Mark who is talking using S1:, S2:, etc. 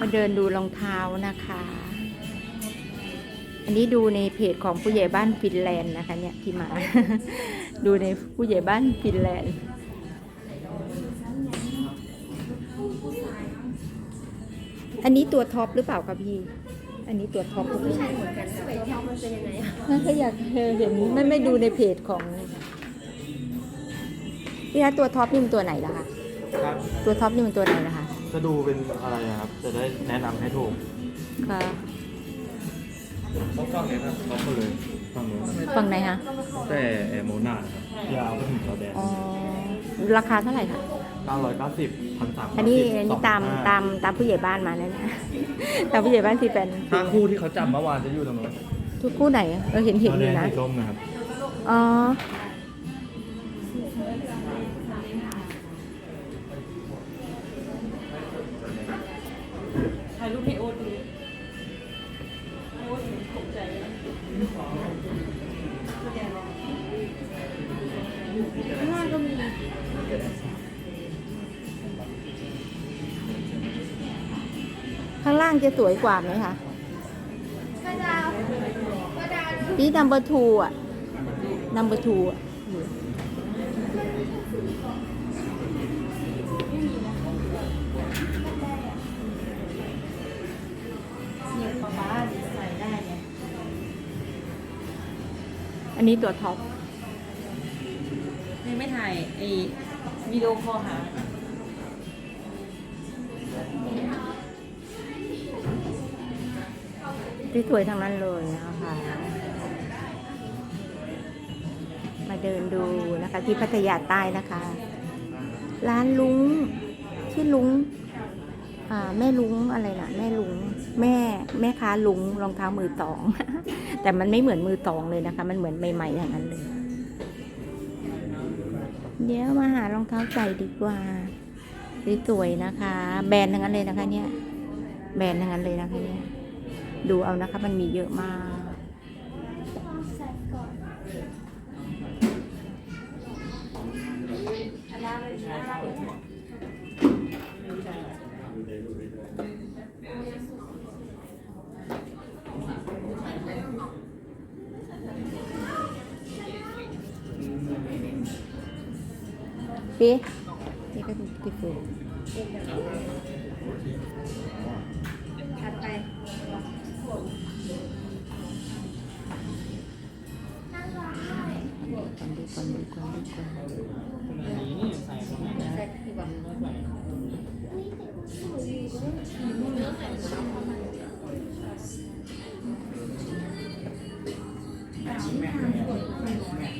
S1: มาเดินดูรองเท้านะคะ อันนี้ดูในเพจของผู้ใหญ่บ้านฟินแลนด์นะคะ เนี่ยที่มา ดูในผู้ใหญ่บ้านฟินแลนด์อันนี้ตัวท็อปหรือเปล่าคะพี่ อันนี้ตัวท็อปหรือเปล่า
S2: ใช่เหมือนกันสวยท็อปมันเป็นยังไงอะ
S1: ไม่ก็อยากเห็นไม่ไม่ดูในเพจของพี่คะตัวท็อปนี่มันตัวไหนล่ะคะ
S3: ครับ
S1: ตัวท็อปนี่มันตัวไหนล่ะคะ
S3: จะดูเป็นอะไรอะครับ จะได้แนะนำให้ถูก
S1: ค่ะ
S3: ต้องฟังเลยครับต้องฟังเลยฟังนู้น
S1: ฝั่งไหนคะ
S3: แต่แอร์โมนาครับยาวไปถึงจอแดน
S1: อ๋อราคาเท่าไหร่คะ
S3: 990พันสาม
S1: อันนี้อันนี้ตามตามตามผู้ใหญ่บ้านมาแล้วนะ ตามผู้ใหญ่บ้านที่เป็น
S3: ถ้าคู่ที่เขาจับเมื่อวานจะอยู่ตรงนู้น
S1: ทุกคู่ไหนเออเห็นเห็น
S3: จอ
S1: อ
S3: แด
S1: ยู่
S3: น
S1: นะ
S3: สีส้มนะครับ
S1: อ๋อ
S4: ข้างล่าง
S1: จะสวยกว่าไหมคะพี่นัมเบอร์ทูอะนัมเบอร์ทูอะ
S4: เนี่ยป๊าป๊าใส่ได้ไง
S1: อันนี้ตัวท็อป
S4: ยังไม่ถ่ายไอ้วิดีโอคอลหา
S1: สวยทั้งนั้นเลยนะคะมาเดินดูนะคะที่พัทยาใต้นะคะ ร้านลุงชื่อลุงแม่ลุงอะไรนะแม่ลุงแม่แม่ค้าลุงรองเท้ามือตอง แต่มันไม่เหมือนมือตองเลยนะคะ มันเหมือนใหม่ๆอย่างนั้นเลย เดี๋ยวมาหารองเท้าใส่ดีกว่าสวยๆนะคะ แบรนด์ทั้งนั้นเลยนะคะ เนี่ย แบรนด์ทั้งนั้นเลยนะคะเนี่ย ดูเอานะคะ มันมีเยอะมากปี นี่ก็ติดฟู
S2: ถัดไป
S1: ก่อนดู